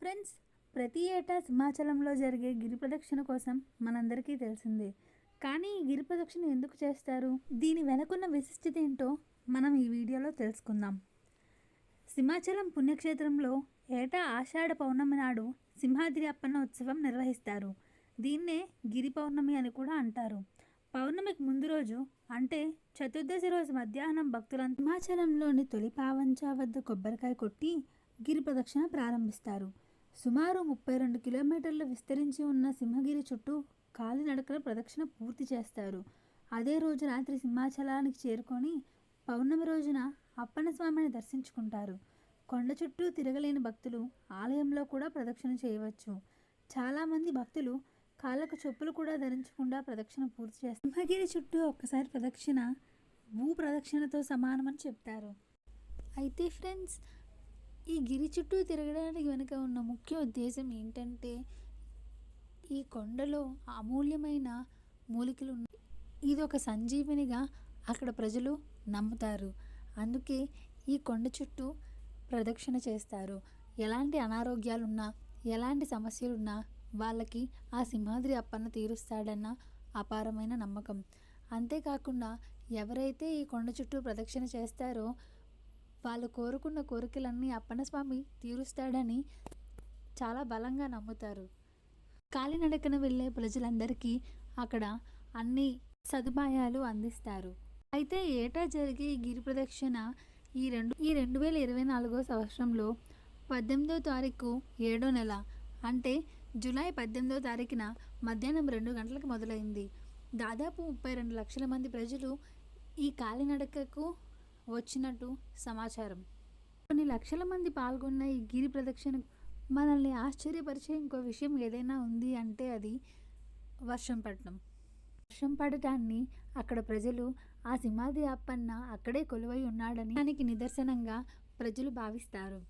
Friends ప్రతి ఏటా సింహాచలంలో జరిగే గిరి ప్రదక్షిణ కోసం మనందరికీ తెలిసిందే. కానీ ఈ గిరి ప్రదక్షిణ ఎందుకు చేస్తారు? దీని వెనకున్న విశిష్టత ఏంటో మనం ఈ వీడియోలో తెలుసుకుందాం. సింహాచలం పుణ్యక్షేత్రంలో ఏటా ఆషాఢ పౌర్ణమి నాడు సింహాద్రి అప్పన్న ఉత్సవం నిర్వహిస్తారు. దీన్నే గిరి పౌర్ణమి అని కూడా అంటారు. పౌర్ణమికి ముందు రోజు అంటే చతుర్దశి రోజు మధ్యాహ్నం భక్తులంతా సింహాచలంలోని తొలి పావంచా వద్ద కొబ్బరికాయ కొట్టి గిరి ప్రదక్షిణ ప్రారంభిస్తారు. సుమారు ముప్పై రెండు కిలోమీటర్లు విస్తరించి ఉన్న సింహగిరి చుట్టూ కాలినడకల ప్రదక్షిణ పూర్తి చేస్తారు. అదే రోజు రాత్రి సింహాచలానికి చేరుకొని పౌర్ణమి రోజున అప్పన్న స్వామిని దర్శించుకుంటారు. కొండ చుట్టూ తిరగలేని భక్తులు ఆలయంలో కూడా ప్రదక్షిణ చేయవచ్చు. చాలామంది భక్తులు కాళ్ళకు చెప్పులు కూడా ధరించకుండా ప్రదక్షిణ పూర్తి చేస్తారు. సింహగిరి చుట్టూ ఒక్కసారి ప్రదక్షిణ భూ ప్రదక్షిణతో సమానమని చెప్తారు. అయితే ఫ్రెండ్స్ ఈ గిరి చుట్టూ తిరగడానికి వెనుక ఉన్న ముఖ్య ఉద్దేశం ఏంటంటే ఈ కొండలో అమూల్యమైన మూలికలు ఉన్నాయి ఇది ఒక సంజీవినిగా అక్కడ ప్రజలు నమ్ముతారు. అందుకే ఈ కొండ చుట్టూ ప్రదక్షిణ చేస్తారు. ఎలాంటి అనారోగ్యాలున్నా ఎలాంటి సమస్యలున్నా వాళ్ళకి ఆ సింహాద్రి అప్పన్న తీరుస్తాడన్న అపారమైన నమ్మకం. అంతేకాకుండా ఎవరైతే ఈ కొండ చుట్టూ ప్రదక్షిణ చేస్తారో వాళ్ళు కోరుకున్న కోరికలన్నీ అప్పన్నస్వామి తీరుస్తాడని చాలా బలంగా నమ్ముతారు. కాలినడకన వెళ్ళే ప్రజలందరికీ అక్కడ అన్ని సదుపాయాలు అందిస్తారు. అయితే ఏటా జరిగే ఈ గిరి ప్రదక్షిణ ఈ రెండు ఈ రెండు వేల ఇరవై నాలుగో సంవత్సరంలో పద్దెనిమిదో తారీఖు ఏడో నెల అంటే జూలై పద్దెనిమిదో తారీఖున మధ్యాహ్నం రెండు గంటలకు మొదలైంది. దాదాపు ముప్పై రెండు లక్షల మంది ప్రజలు ఈ కాలినడకకు వచ్చినట్టు సమాచారం. కొన్ని లక్షల మంది పాల్గొన్న ఈ గిరి ప్రదక్షిణ మనల్ని ఆశ్చర్యపరిచే ఇంకో విషయం ఏదైనా ఉంది అంటే అది వర్షం పడటం వర్షం పడటాన్ని అక్కడ ప్రజలు ఆ సింహాది అప్పన్న అక్కడే కొలువై ఉన్నాడని దానికి నిదర్శనంగా ప్రజలు భావిస్తారు.